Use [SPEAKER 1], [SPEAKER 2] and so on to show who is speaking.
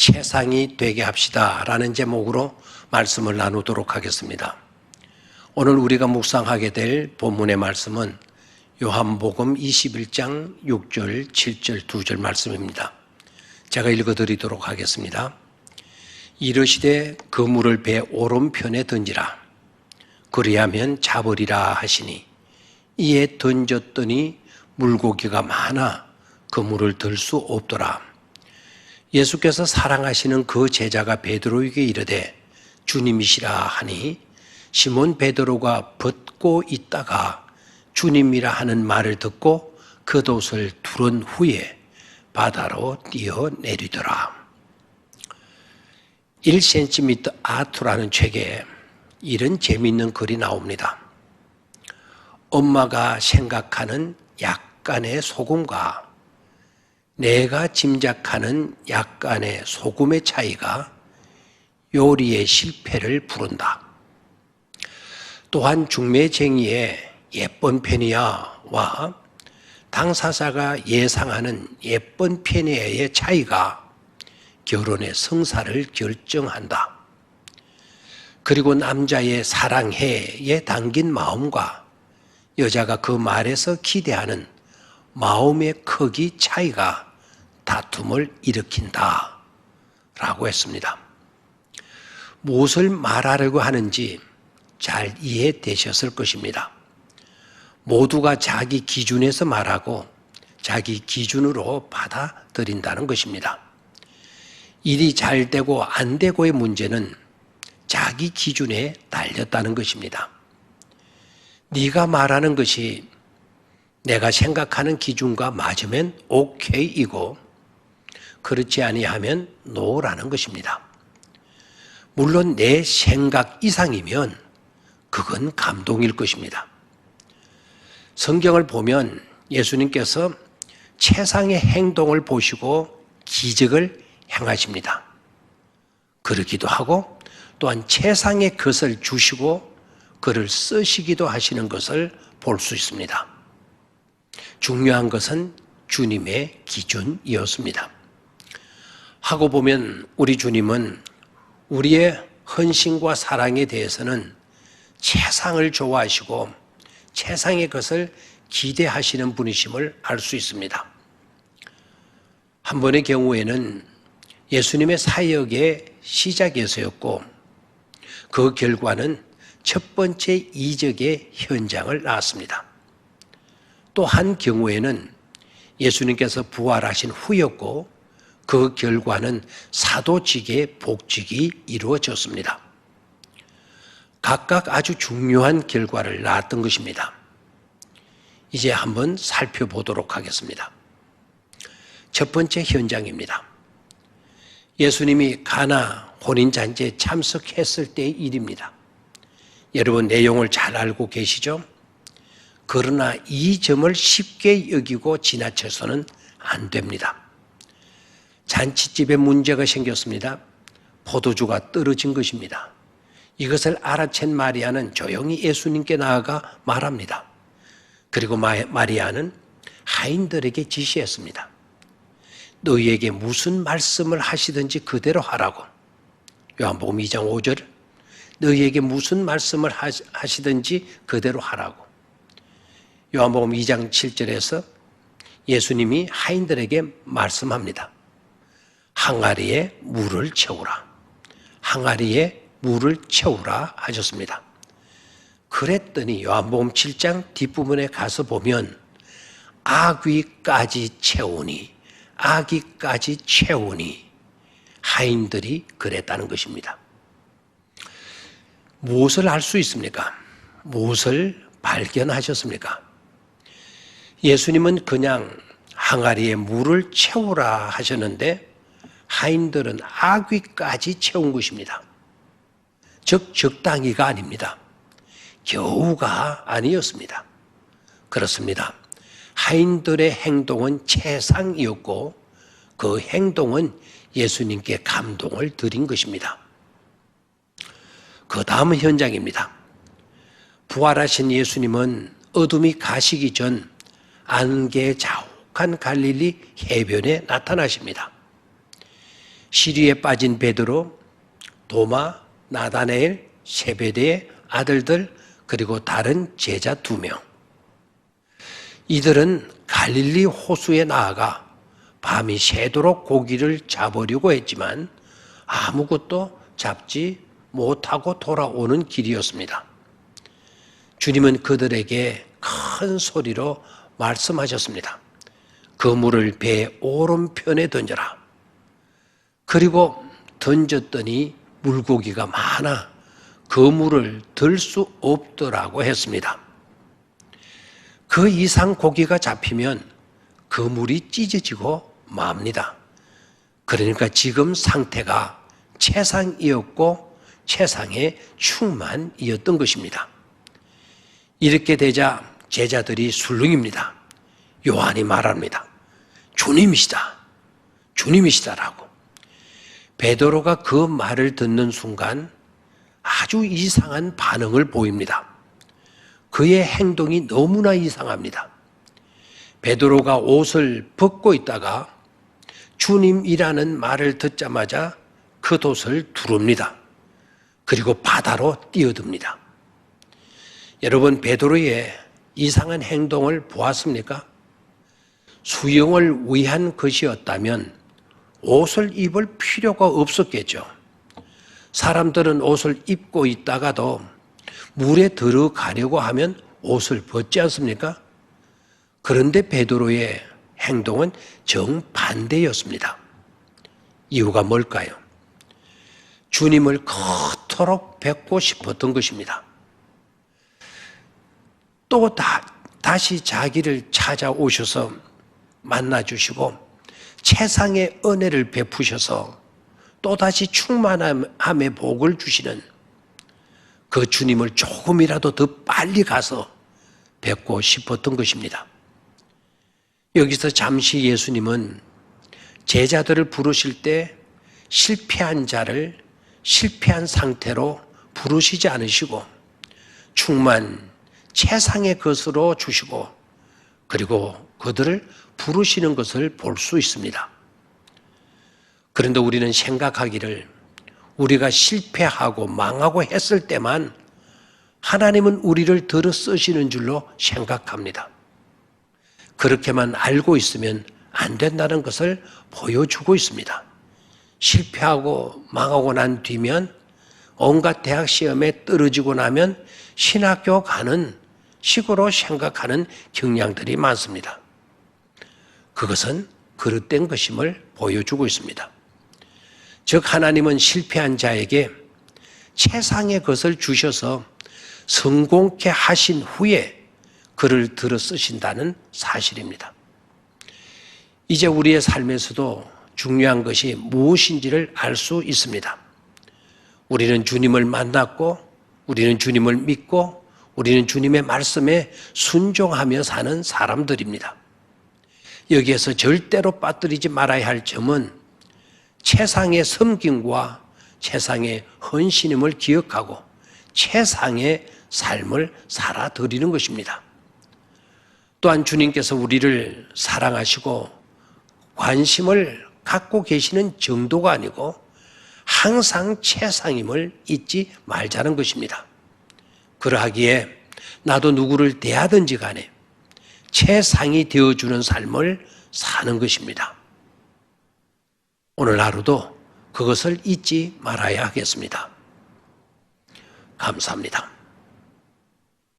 [SPEAKER 1] 최상이 되게 합시다. 라는 제목으로 말씀을 나누도록 하겠습니다. 오늘 우리가 묵상하게 될 본문의 말씀은 요한복음 21장 6절, 7절, 2절 말씀입니다. 제가 읽어드리도록 하겠습니다. 이르시되 그물을 배 오른편에 던지라. 그리하면 잡으리라 하시니 이에 던졌더니 물고기가 많아 그물을 들 수 없더라. 예수께서 사랑하시는 그 제자가 베드로에게 이르되 주님이시라 하니 시몬 베드로가 벗고 있다가 주님이라 하는 말을 듣고 그 돛을 두른 후에 바다로 뛰어내리더라. 1cm 아트라는 책에 이런 재미있는 글이 나옵니다. 엄마가 생각하는 약간의 소금과 내가 짐작하는 약간의 소금의 차이가 요리의 실패를 부른다. 또한 중매쟁이의 예쁜 페니아와 당사자가 예상하는 예쁜 페니아의 차이가 결혼의 성사를 결정한다. 그리고 남자의 사랑해에 담긴 마음과 여자가 그 말에서 기대하는 마음의 크기 차이가 다툼을 일으킨다. 라고 했습니다. 무엇을 말하려고 하는지 잘 이해되셨을 것입니다. 모두가 자기 기준에서 말하고 자기 기준으로 받아들인다는 것입니다. 일이 잘 되고 안 되고의 문제는 자기 기준에 달렸다는 것입니다. 네가 말하는 것이 내가 생각하는 기준과 맞으면 오케이이고 그렇지 아니하면 노라는 것입니다. 물론 내 생각 이상이면 그건 감동일 것입니다. 성경을 보면 예수님께서 최상의 행동을 보시고 기적을 행하십니다. 그러기도 하고 또한 최상의 것을 주시고 그를 쓰시기도 하시는 것을 볼 수 있습니다. 중요한 것은 주님의 기준이었습니다. 하고 보면 우리 주님은 우리의 헌신과 사랑에 대해서는 최상을 좋아하시고 최상의 것을 기대하시는 분이심을 알 수 있습니다. 한 번의 경우에는 예수님의 사역의 시작에서였고 그 결과는 첫 번째 이적의 현장을 낳았습니다. 또 한 경우에는 예수님께서 부활하신 후였고 그 결과는 사도직의 복직이 이루어졌습니다. 각각 아주 중요한 결과를 낳았던 것입니다. 이제 한번 살펴보도록 하겠습니다. 첫 번째 현장입니다. 예수님이 가나 혼인잔치에 참석했을 때의 일입니다. 여러분 내용을 잘 알고 계시죠? 그러나 이 점을 쉽게 여기고 지나쳐서는 안 됩니다. 잔치집에 문제가 생겼습니다. 포도주가 떨어진 것입니다. 이것을 알아챈 마리아는 조용히 예수님께 나아가 말합니다. 그리고 마리아는 하인들에게 지시했습니다. 너희에게 무슨 말씀을 하시든지 그대로 하라고. 요한복음 2장 5절 너희에게 무슨 말씀을 하시든지 그대로 하라고. 요한복음 2장 7절에서 예수님이 하인들에게 말씀합니다. 항아리에 물을 채우라. 항아리에 물을 채우라 하셨습니다. 그랬더니 요한복음 7장 뒷부분에 가서 보면 아귀까지 채우니 아기까지 채우니 하인들이 그랬다는 것입니다. 무엇을 알 수 있습니까? 무엇을 발견하셨습니까? 예수님은 그냥 항아리에 물을 채우라 하셨는데 하인들은 아귀까지 채운 것입니다. 즉 적당히가 아닙니다. 겨우가 아니었습니다. 그렇습니다. 하인들의 행동은 최상이었고 그 행동은 예수님께 감동을 드린 것입니다. 그 다음 현장입니다. 부활하신 예수님은 어둠이 가시기 전 안개 자욱한 갈릴리 해변에 나타나십니다. 시리에 빠진 베드로, 도마, 나다네엘, 세베대의 아들들 그리고 다른 제자 두 명. 이들은 갈릴리 호수에 나아가 밤이 새도록 고기를 잡으려고 했지만 아무것도 잡지 못하고 돌아오는 길이었습니다. 주님은 그들에게 큰 소리로 말씀하셨습니다. 그 물을 배 오른편에 던져라. 그리고 던졌더니 물고기가 많아 그 물을 들 수 없더라고 했습니다. 그 이상 고기가 잡히면 그 물이 찢어지고 맙니다. 그러니까 지금 상태가 최상이었고 최상의 충만이었던 것입니다. 이렇게 되자 제자들이 술렁입니다. 요한이 말합니다. 주님이시다. 주님이시다라고. 베드로가 그 말을 듣는 순간 아주 이상한 반응을 보입니다. 그의 행동이 너무나 이상합니다. 베드로가 옷을 벗고 있다가 주님이라는 말을 듣자마자 그 돛을 두릅니다. 그리고 바다로 뛰어듭니다. 여러분 베드로의 이상한 행동을 보았습니까? 수영을 위한 것이었다면 옷을 입을 필요가 없었겠죠. 사람들은 옷을 입고 있다가도 물에 들어가려고 하면 옷을 벗지 않습니까? 그런데 베드로의 행동은 정반대였습니다. 이유가 뭘까요? 주님을 그토록 뵙고 싶었던 것입니다. 또 다, 다시 자기를 찾아오셔서 만나주시고 최상의 은혜를 베푸셔서 또다시 충만함의 복을 주시는 그 주님을 조금이라도 더 빨리 가서 뵙고 싶었던 것입니다. 여기서 잠시 예수님은 제자들을 부르실 때 실패한 자를 실패한 상태로 부르시지 않으시고 충만 최상의 것으로 주시고 그리고 그들을 부르시는 것을 볼 수 있습니다. 그런데 우리는 생각하기를 우리가 실패하고 망하고 했을 때만 하나님은 우리를 들어 쓰시는 줄로 생각합니다. 그렇게만 알고 있으면 안 된다는 것을 보여주고 있습니다. 실패하고 망하고 난 뒤면 온갖 대학 시험에 떨어지고 나면 신학교 가는 식으로 생각하는 경향들이 많습니다. 그것은 그릇된 것임을 보여주고 있습니다. 즉, 하나님은 실패한 자에게 최상의 것을 주셔서 성공케 하신 후에 그를 들어 쓰신다는 사실입니다. 이제 우리의 삶에서도 중요한 것이 무엇인지를 알 수 있습니다. 우리는 주님을 만났고, 우리는 주님을 믿고, 우리는 주님의 말씀에 순종하며 사는 사람들입니다. 여기에서 절대로 빠뜨리지 말아야 할 점은 최상의 섬김과 최상의 헌신임을 기억하고 최상의 삶을 살아드리는 것입니다. 또한 주님께서 우리를 사랑하시고 관심을 갖고 계시는 정도가 아니고 항상 최상임을 잊지 말자는 것입니다. 그러하기에 나도 누구를 대하든지 간에 최상이 되어주는 삶을 사는 것입니다. 오늘 하루도 그것을 잊지 말아야 하겠습니다. 감사합니다.